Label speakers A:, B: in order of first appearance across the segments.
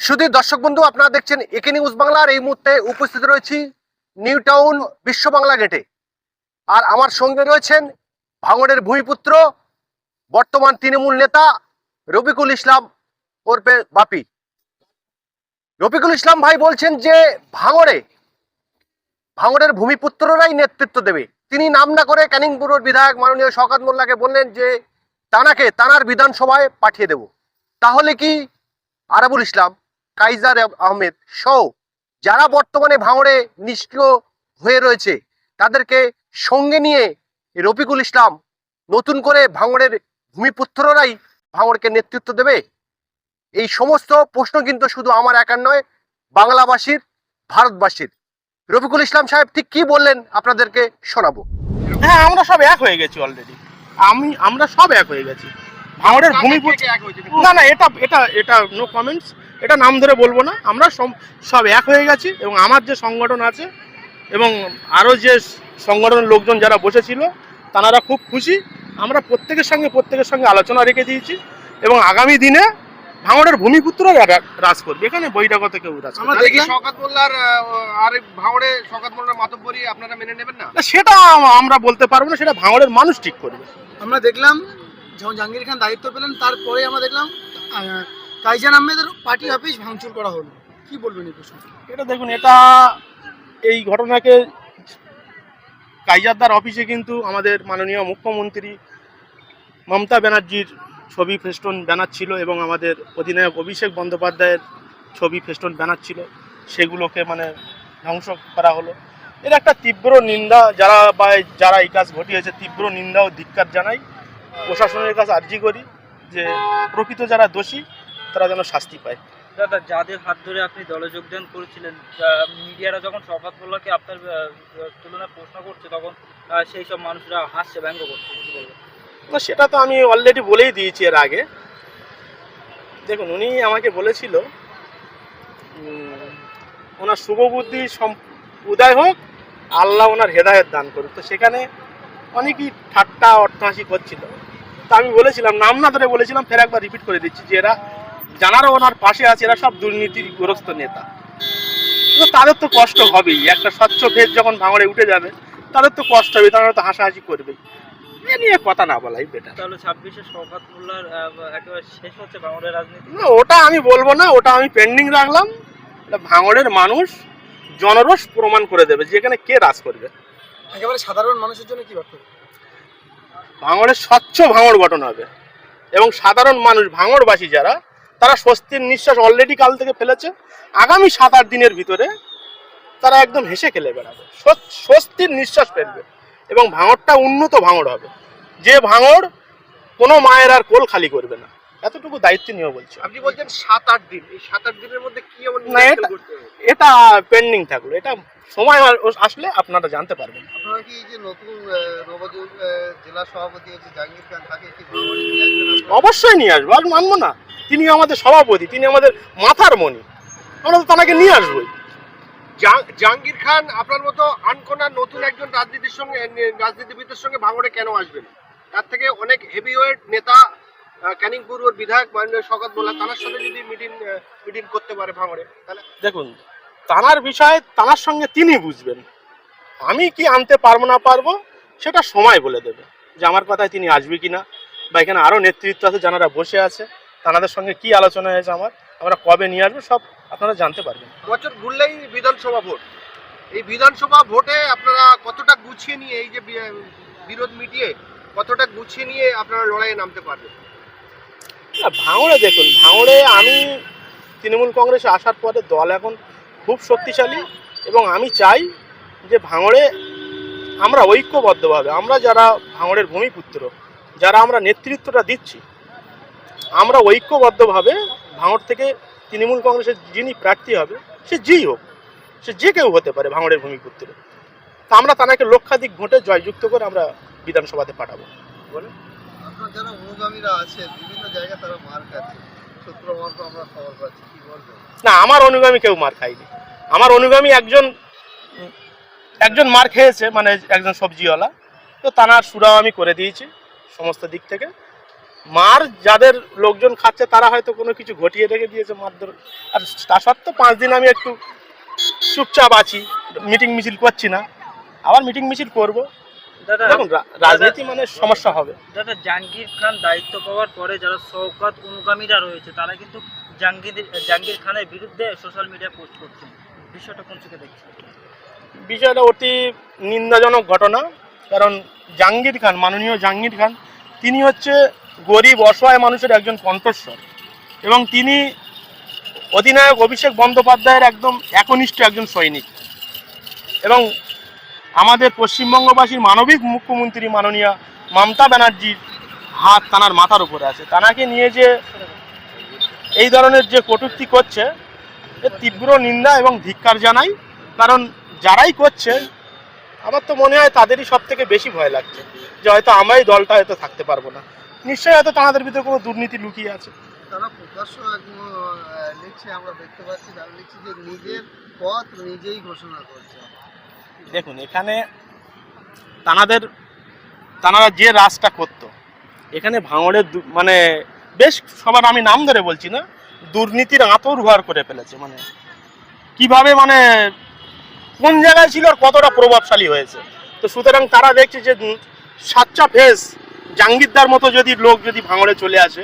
A: শুধু দর্শক বন্ধু, আপনারা দেখছেন একে নিউজ বাংলার এই মুহূর্তে উপস্থিত রয়েছি নিউ টাউন বিশ্ব বাংলা গেটে। আর আমার সঙ্গে রয়েছেন ভাঙড়ের ভূমিপুত্র, বর্তমান তৃণমূল নেতা রফিকুল ইসলাম ওরফে বাপি। রফিকুল ইসলাম ভাই বলছেন যে, ভাঙড়ে, ভাঙড়ের ভূমিপুত্ররাই নেতৃত্ব দেবে। তিনি নাম না করে ক্যানিং বিধায়ক মাননীয় শওকত মোল্লাকে বললেন যে, তানাকে তানার বিধানসভায় পাঠিয়ে দেব। তাহলে কি? আরাবুল ইসলাম কাইজার আহমেদ সহ যারা বর্তমানে ভাঙড়ে নিষ্ক্রিয় হয়ে রয়েছে তাদেরকে সঙ্গে নিয়ে রফিকুল ইসলাম নতুন করে ভাঙড়ের ভূমিপুত্ররাই ভাঙড়কে নেতৃত্ব দেবে। এই সমস্ত প্রশ্ন কিন্তু শুধু আমার একার নয় বাংলাবাসীর ভারতবাসীর। রফিকুল ইসলাম সাহেব ঠিক কি বললেন আপনাদেরকে শোনাবো?
B: হ্যাঁ আমরা সব এক হয়ে গেছি অলরেডি আমি আমরা সব এক হয়ে গেছি। ভাঙড়ের ভূমিপুত্র না না এটা এটা এটা নো কমেন্টস এটা নাম ধরে বলব না আমরা সব সব এক হয়ে গেছি এবং আমার যে সংগঠন আছে এবং আরও যে সংগঠনের লোকজন যারা বসেছিল তারা খুব খুশি। আমরা প্রত্যেকের সঙ্গে প্রত্যেকের সঙ্গে আলোচনা রেখে দিয়েছি এবং আগামী দিনে ভাঙড়ের ভূমিপুত্র রাজ করবে। এখানে বৈরাগত কেউ রাজ করবে
A: মেনে
B: সেটা আমরা বলতে পারব না সেটা ভাঙড়ের মানুষ ঠিক করবে।
C: আমরা দেখলাম যখন জাহাঙ্গীর খান দায়িত্ব পেলেন তারপরে আমরা দেখলাম আহ, কাইজান আহমেদের পার্টি অফিস ভাঙচুর করা হলো। কি বলবেন এই প্রসঙ্গে
B: এটা দেখুন এটা এই ঘটনাকে কাইজারদার অফিসে কিন্তু আমাদের মাননীয় মুখ্যমন্ত্রী মমতা ব্যানার্জির ছবি ফেস্টন ব্যানার ছিল এবং আমাদের অধিনায়ক অভিষেক বন্দ্যোপাধ্যায়ের ছবি ফেস্টন ব্যানার ছিল সেগুলোকে মানে ধ্বংস করা হলো। এর একটা তীব্র নিন্দা যারা বা যারা এই কাজ ঘটিয়েছে তীব্র নিন্দা ও ধিক্কার জানাই প্রশাসনের কাছে আর্জি করি যে প্রকৃত যারা দোষী তারা যেন শাস্তি পায়।
D: দাদা যাদের হাত ধরে আপনি দলে যোগদান করেছিলেন মিডিয়ারা যখন শওকত মোল্লাকে আপনার তুলনায় প্রশ্ন করছে তখন সেই সব মানুষরা হাসছে ব্যঙ্গ করছে
B: না সেটা তো আমি অলরেডি বলেই দিয়েছি এর আগে। দেখুন উনি আমাকে বলেছিল ওনার শুভবুদ্ধি উদয় হোক আল্লাহ ওনার হেদায়ত দান করুক। তো সেখানে অনেকই ঠাট্টা অট্টহাসি করছিল। তা আমি বলেছিলাম নাম না ধরে বলেছিলাম ফের একবার রিপিট করে দিচ্ছি যে এরা যারা ওনার পাশে আছে এরা সব দুর্নীতিগ্রস্ত নেতা। তো তাদের তো কষ্ট হবেই। একটা স্বচ্ছ ভেদ যখন ভাঙড়ে উঠে যাবে তাদের তো কষ্ট হবে তারা তো হাসাহাসি করবে এ নিয়ে কথা না বলাই বেটার
D: তাহলে ছাব্বিশে শওকত মোল্লার একেবারে শেষ হচ্ছে বাংলার রাজনীতি?
B: না ওটা আমি বলব না ওটা আমি পেন্ডিং রাখলাম। এটা ভাঙড়ের মানুষ জনরস প্রমাণ করে দেবে যে এখানে কে রাজ করবে।
C: একেবারে সাধারণ মানুষের জন্য কি বার্তা
B: ভাঙড়ের স্বচ্ছ ভাঙড় গঠন হবে। এবং সাধারণ মানুষ ভাঙড়বাসী যারা তারা স্বস্তির নিঃশ্বাস অলরেডি কাল থেকে ফেলেছে। আগামী সাত আট দিনের ভিতরে তারা একদম হেসে খেলে বেড়াবে। স্বস্তির নিঃশ্বাস ফেলবে এবং ভাঙড়টা উন্নত ভাঙড় হবে। যে ভাঙড় কোনো মায়ের আর কোল খালি করবে না। এতটুকু দায়িত্ব নিয়ে বলছি।
A: আপনি বলছেন সাত আট দিন। এই সাত আট দিনের মধ্যে কি এমন
B: না, এটা- এটা পেন্ডিং থাকল। এটা সময় আসলে আপনারা জানতে পারবেন
C: আপনারা কি যে নতুন নবজুল জেলা সভাপতি হচ্ছে জাহাঙ্গীর খান তাকে কি
B: অবশ্যই নিয়ে আসব। আর মানবো না। তিনি আমাদের সভাপতি তিনি আমাদের মাথার মণি। আমরা তো তাকে নিয়ে আসবোই।
A: জাহাঙ্গীর খান আপনার মতো আনকোনা নতুন একজন রাজনীতির সঙ্গে রাজনীতিবিদের সঙ্গে ভাঙড়ে কেন আসবেন? তার থেকে অনেক হেভিওয়েট নেতা আহ, ক্যানিং পূর্বর বিধায়ক মাননীয় শকত মোল্লা তার সাথে যদি মিটিং মিটিং করতে পারে ভাঙড়ে তাহলে
B: দেখুন তানার বিষয়ে তানার সঙ্গে তিনি বুঝবেন। আমি কি আনতে পারব না পারব সেটা সময় বলে দেবে যে আমার কথায় তিনি আসবে কি না বা এখানে আরও নেতৃত্ব আছে যারা বসে আছে। তাদের সঙ্গে কি আলোচনা হয়েছে আমার আমরা কবে নিয়ে আসব সব আপনারা জানতে পারবেন।
A: বছর ঘুরলেই বিধানসভা ভোট। এই বিধানসভা ভোটে আপনারা কতটা গুছিয়ে নিয়ে এই যে বিরোধ মিটিয়ে কতটা গুছিয়ে নিয়ে আপনারা লড়াইয়ে নামতে পারবেন?
B: না ভাঙড়ে দেখুন ভাঙড়ে আমি তৃণমূল কংগ্রেসে আসার পরে দল এখন খুব শক্তিশালী এবং আমি চাই যে ভাঙড়ে আমরা ঐক্যবদ্ধভাবে আমরা যারা ভাঙড়ের ভূমিপুত্র যারা আমরা নেতৃত্বটা দিচ্ছি আমরা ঐক্যবদ্ধভাবে ভাঙড় থেকে তৃণমূল কংগ্রেসের যিনি প্রার্থী হবে সে যেই হোক সে যে কেউ হতে পারে ভাঙড়ের ভূমিপুত্র। তা আমরা তাকে লক্ষাধিক ভোটে জয়যুক্ত করে আমরা বিধানসভাতে পাঠাবো।
C: আপনার যারা অনুগামীরা আছে বিভিন্ন জায়গায় তারা মার খাচ্ছে। সূত্র মার্ফ আমরা খবর পাচ্ছি কি বলবেন?
B: না আমার অনুগামী কেউ মার খায়নি। আমার অনুগামী একজন একজন মার খেয়েছে মানে একজন সবজিওয়ালা। তো তানার সুরাও আমি করে দিয়েছি সমস্ত দিক থেকে। মার যাদের লোকজন খাচ্ছে তারা হয়তো কোনো কিছু ঘটিয়ে রেখে দিয়েছে মারধর। আর তা সত্ত্বেও পাঁচ দিন আমি একটু চুপচাপ আছি মিটিং মিছিল করছি না। আবার মিটিং মিছিল করব। দেখুন রাজনীতি মানে সমস্যা হবে।
D: দাদা জাহাঙ্গীর খান দায়িত্ব পাওয়ার পরে যারা শওকাত অনুগামীরা রয়েছে তারা কিন্তু জাহাঙ্গীর জাহাঙ্গীর খানের বিরুদ্ধে সোশ্যাল মিডিয়া পোস্ট করছেন বিষয়টা কোন চোখে দেখছেন?
B: বিষয়টা অতি নিন্দাজনক ঘটনা কারণ জাহাঙ্গীর খান মাননীয় জাহাঙ্গীর খান তিনি হচ্ছে গরিব, অসহায় মানুষের একজন কণ্ঠস্বর। এবং তিনি অধিনায়ক অভিষেক বন্দ্যোপাধ্যায়ের একদম একনিষ্ঠ একজন সৈনিক। এবং আমাদের পশ্চিমবঙ্গবাসীর মানবিক মুখ্যমন্ত্রী মাননীয় মমতা ব্যানার্জির হাত তানার মাথার উপরে আছে। তানাকে নিয়ে যে এই ধরনের যে কটূক্তি করছে এর তীব্র নিন্দা এবং ধিক্কার জানাই। কারণ যারাই করছে, আমার তো মনে হয় তাদেরই সব থেকে বেশি ভয় লাগছে যে হয়তো আমরা এই দলটা হয়তো থাকতে পারব না। নিশ্চয়ই হয়তো তাদের ভিতরে কোনো দুর্নীতি লুকিয়ে আছে।
C: তারা প্রকাশ্য লিখছে আমরা দেখতে পাচ্ছি তারা লিখছে যে নিজের পথ নিজেই ঘোষণা করছে।
B: দেখুন এখানে তানাদের তানারা যে রাজটা করতো এখানে ভাঙড়ের দু- মানে বেশ সবার আমি নাম ধরে বলছি না দুর্নীতির আঁতর ঘর করে ফেলেছে মানে কীভাবে মানে কোন জায়গায় ছিল আর কতটা প্রভাবশালী হয়েছে। তো সুতরাং তারা দেখছে যে সাচ্চা ফেস জাঙ্গিরদার মতো যদি লোক যদি ভাঙড়ে চলে আসে,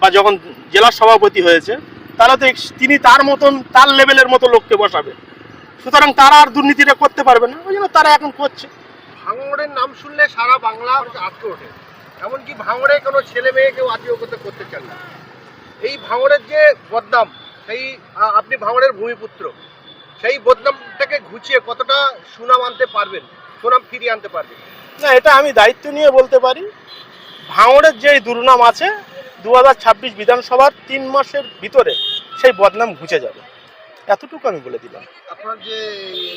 B: বা যখন জেলা সভাপতি হয়েছে তাহলে তো তিনি তার মতন, তার লেভেলের মতো লোককে বসাবে। সুতরাং তারা আর দুর্নীতিটা করতে পারবে না, ওই জন্য তারা এখন করছে।
A: ভাঙড়ের নাম শুনলে সারা বাংলা আটকে ওঠে। এমনকি ভাঙড়ে কোনো ছেলে মেয়ে কেউ আত্মীয়তা করতে চান না। এই ভাঙড়ের যে বদনাম, সেই আপনি ভাঙড়ের ভূমিপুত্র, সেই বদনামটাকে ঘুচিয়ে কতটা সুনাম আনতে পারবেন, সুনাম ফিরিয়ে আনতে পারবেন?
B: না এটা আমি দায়িত্ব নিয়ে বলতে পারি। ভাঙড়ের যে দুর্নাম আছে দু ছাব্বিশ বিধানসভার তিন মাসের ভিতরে সেই বদনাম ঘুচে যাবে। এতটুকু আমি বলে দিলাম।
C: আপনার যে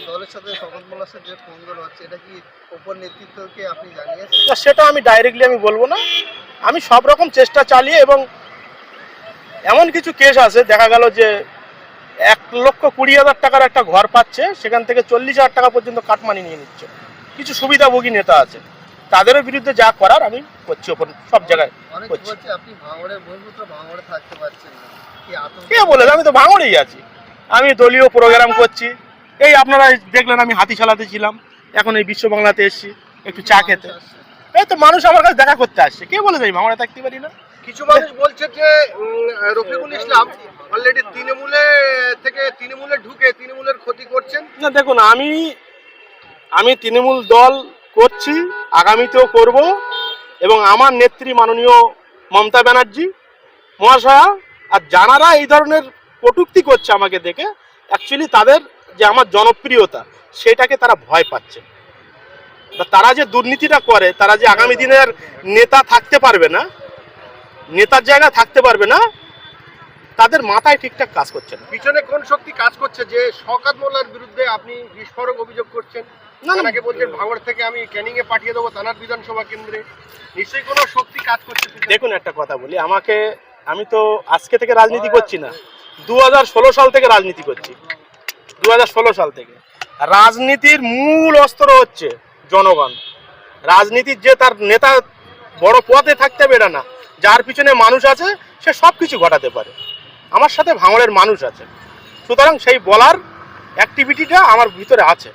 C: দলের সাথে শপথ মোল্লার যে ফোন হচ্ছে এটা কি উপর নেতৃত্বকে আপনি জানিয়েছেন?
B: না সেটা আমি ডাইরেক্টলি আমি বলব না। আমি সব রকম চেষ্টা চালিয়ে এবং এমন কিছু কেস আছে দেখা গেল যে এক লক্ষ কুড়ি হাজার টাকার একটা ঘর পাচ্ছে সেখান থেকে চল্লিশ হাজার টাকা পর্যন্ত কাটমানি নিয়ে নিচ্ছে। কিছু সুবিধাভোগী নেতা আছে। তাদেরও বিরুদ্ধে যা করার আমি করছি ওপর সব জায়গায় করছি।
C: কি আতঙ্ক?
B: কে বলে আমি তো ভাঙড়েই আছি। আমি দলীয় প্রোগ্রাম করছি। এই আপনারা দেখলেন আমি হাতি চালাতে ছিলাম। এখন এই বিশ্ব বাংলাতে এসেছি একটু চা খেতে। এই তো মানুষ আমার কাছে দেখা করতে আসছে। কে বলে যাই ভাঙড়ে থাকতে পারি না।
A: কিছু মানুষ বলছে যে রফিকুল ইসলাম অলরেডি তৃণমূলে থেকে তৃণমূলে ঢুকে তৃণমূলের ক্ষতি করছেন।
B: না দেখুন আমি আমি তৃণমূল দল করছি, আগামীতেও করব এবং আমার নেত্রী মাননীয় মমতা ব্যানার্জি, মহাশয়া, আর যারা এই ধরনের কটূক্তি করছে আমাকে দেখে অ্যাকচুয়ালি তাদের যে আমার জনপ্রিয়তা, সেটাকে তারা ভয় পাচ্ছে তারা যে দুর্নীতিটা করে, তারা যে আগামী দিনের নেতা থাকতে পারবে না, নেতার জায়গায় থাকতে পারবে না, তাদের মাথায় ঠিকঠাক কাজ করছে না
A: পিছনে কোন শক্তি কাজ করছে যে শওকাত মোল্লার বিরুদ্ধে আপনি বিস্ফোরক অভিযোগ করছেন। তাকে বলছেন ভাঙড় থেকে আমি ক্যানিং এ পাঠিয়ে দেবো থানার বিধানসভা কেন্দ্রে। নিশ্চয়ই কোনো শক্তি কাজ করছে
B: দেখুন একটা কথা বলি আমাকে আমি তো আজকে থেকে রাজনীতি করছি না। দু হাজার ষোলো সাল থেকে রাজনীতি করছি। দু হাজার ষোলো সাল থেকে। রাজনীতির মূল অস্ত্র হচ্ছে জনগণ। রাজনীতির যে তার নেতা বড় পথে থাকতে পারে না। যার পিছনে মানুষ আছে সে সব কিছু ঘটাতে পারে। আমার সাথে ভাঙড়ের মানুষ আছে। সুতরাং সেই বলার অ্যাক্টিভিটিটা আমার ভিতরে আছে।